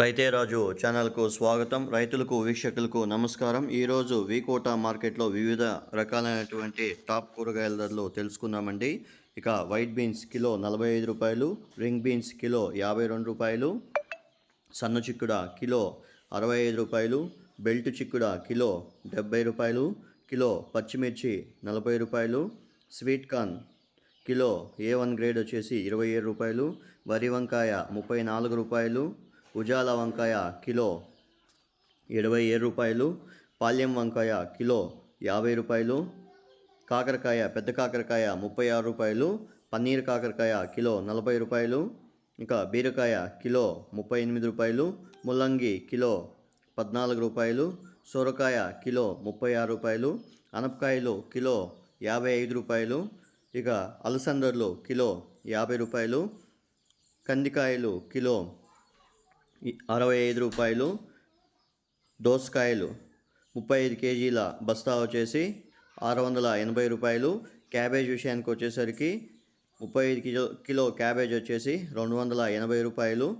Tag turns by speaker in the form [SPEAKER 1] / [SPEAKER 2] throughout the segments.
[SPEAKER 1] రైతే రాజు ఛానల్కు స్వాగతం. రైతులకు వీక్షకులకు నమస్కారం. ఈరోజు వీకోట మార్కెట్లో వివిధ రకాలైనటువంటి టాప్ కూరగాయల ధరలు తెలుసుకుందామండి. ఇక వైట్ బీన్స్ కిలో నలభై ఐదు రూపాయలు రింగ్ బీన్స్ కిలో యాభై రెండు రూపాయలు సన్న చిక్కుడ కిలో అరవై ఐదు రూపాయలు బెల్ట్ చిక్కుడ కిలో డెబ్బై రూపాయలు కిలో పచ్చిమిర్చి నలభై రూపాయలు sweet corn kilo A one grade వచ్చేసి ఇరవై ఏడు రూపాయలు వరి వంకాయ ముప్పై నాలుగు రూపాయలు ఉజాల వంకాయ కిలో ఇరవై ఏడు రూపాయలు పాల్యం వంకాయ కిలో యాభై రూపాయలు కాకరకాయ పెద్ద కాకరకాయ ముప్పై ఆరు రూపాయలు పన్నీర్ కాకరకాయ కిలో నలభై రూపాయలు ఇంకా బీరకాయ కిలో ముప్పై ఎనిమిది రూపాయలు ముల్లంగి కిలో పద్నాలుగు రూపాయలు సొరకాయ కిలో ముప్పై ఆరు రూపాయలు అనపకాయలు కిలో యాభై ఐదు రూపాయలు ఇక అలసందర్లు కిలో యాభై రూపాయలు కందికాయలు కిలో అరవై ఐదు రూపాయలు దోసకాయలు ముప్పై ఐదు కేజీల బస్తా వచ్చేసి ఆరు వందల ఎనభై రూపాయలు క్యాబేజ్ విషయానికి వచ్చేసరికి ముప్పై ఐదు కిలో కిలో క్యాబేజ్ వచ్చేసి రెండు వందల ఎనభై రూపాయలు.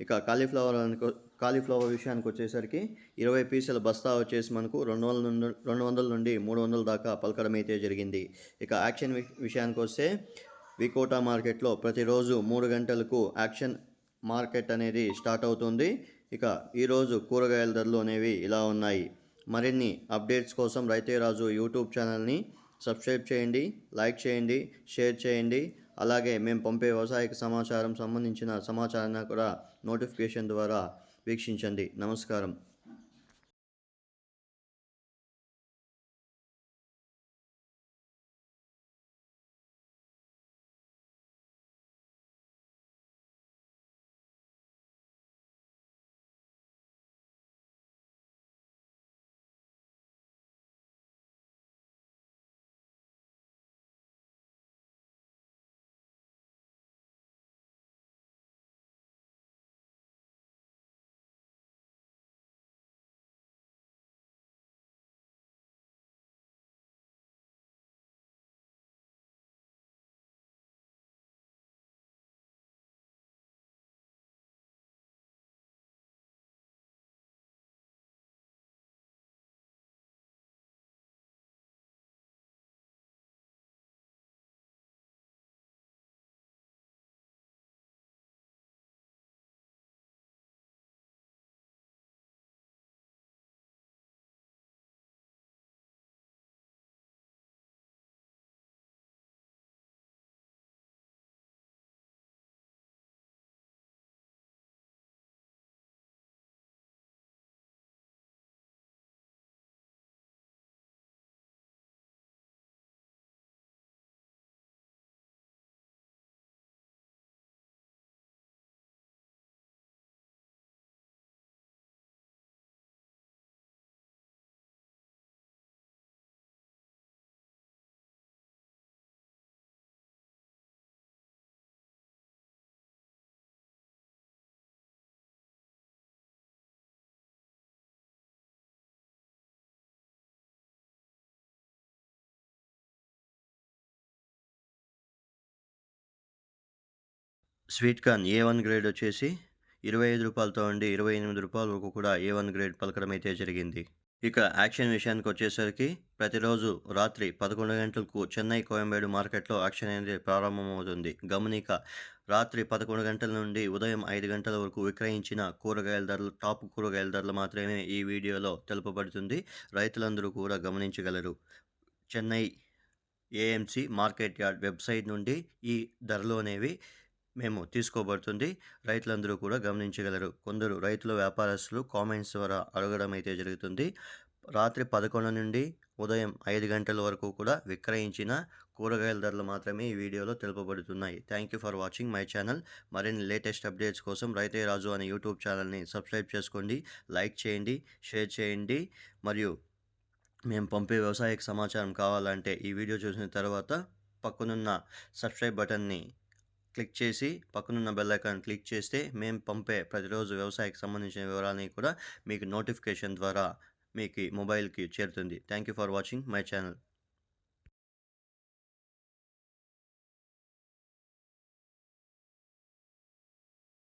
[SPEAKER 1] ఇక కాలీఫ్లవర్ కాలీఫ్లవర్ విషయానికి వచ్చేసరికి ఇరవై పీసుల బస్తా వచ్చేసి మనకు రెండు వందల నుండి రెండు వందల నుండి మూడు వందల దాకా పలకడం అయితే జరిగింది. ఇక యాక్షన్ వి- విషయానికి వస్తే వికోటా మార్కెట్లో ప్రతిరోజు మూడు గంటలకు యాక్షన్ మార్కెట్ అనేది స్టార్ట్ అవుతుంది. ఇక ఈరోజు కూరగాయల ధరలు అనేవి ఇలా ఉన్నాయి. మరిన్ని అప్డేట్స్ కోసం రైతే రాజు యూట్యూబ్ ఛానల్ని సబ్స్క్రైబ్ చేయండి లైక్ చేయండి షేర్ చేయండి. అలాగే మేము పంపే వ్యవసాయక సమాచారం సంబంధించిన సమాచారాన్ని కూడా నోటిఫికేషన్ ద్వారా వీక్షించండి. నమస్కారం. Sweet corn A one grade వచ్చేసి ఇరవై ఐదు రూపాయలతో ఉండి ఇరవై ఎనిమిది రూపాయల వరకు కూడా ఏ వన్ గ్రేడ్ పలకడం అయితే జరిగింది. ఇక యాక్షన్ విషయానికి వచ్చేసరికి ప్రతిరోజు రాత్రి పదకొండు గంటలకు చెన్నై కోయంబేడు మార్కెట్లో యాక్షన్ అనేది ప్రారంభమవుతుంది. గమనిక రాత్రి పదకొండు గంటల నుండి ఉదయం ఐదు గంటల వరకు విక్రయించిన కూరగాయల ధరలు టాప్ కూరగాయల ధరలు మాత్రమే ఈ వీడియోలో తెలుపబడుతుంది. రైతులందరూ కూడా గమనించగలరు. Chennai AMC market yard website నుండి ఈ ధరలు అనేవి మేము తీసుకోబడుతుంది. రైతులందరూ కూడా గమనించగలరు. కొందరు రైతుల వ్యాపారస్తులు కామెంట్స్ ద్వారా అడగడం అయితే జరుగుతుంది. రాత్రి పదకొండు నుండి ఉదయం ఐదు గంటల వరకు కూడా విక్రయించిన కూరగాయల ధరలు మాత్రమే ఈ వీడియోలో తెలుపబడుతున్నాయి. Thank you for watching my channel మరిన్ని లేటెస్ట్ అప్డేట్స్ కోసం రైతే రాజు అనే యూట్యూబ్ ఛానల్ని సబ్స్క్రైబ్ చేసుకోండి. లైక్ చేయండి షేర్ చేయండి. మరియు మేము పంపే వ్యవసాయకు సమాచారం కావాలంటే ఈ వీడియో చూసిన తర్వాత పక్కనున్న సబ్స్క్రైబ్ బటన్ని క్లిక్ చేసి పక్కనున్న బెల్ ఐకాన్ క్లిక్ చేస్తే మేము పంపే ప్రతిరోజు వ్యవసాయకు సంబంధించిన వివరాలని కూడా మీకు నోటిఫికేషన్ ద్వారా మీకు మొబైల్కి చేరుతుంది. Thank you for watching my channel.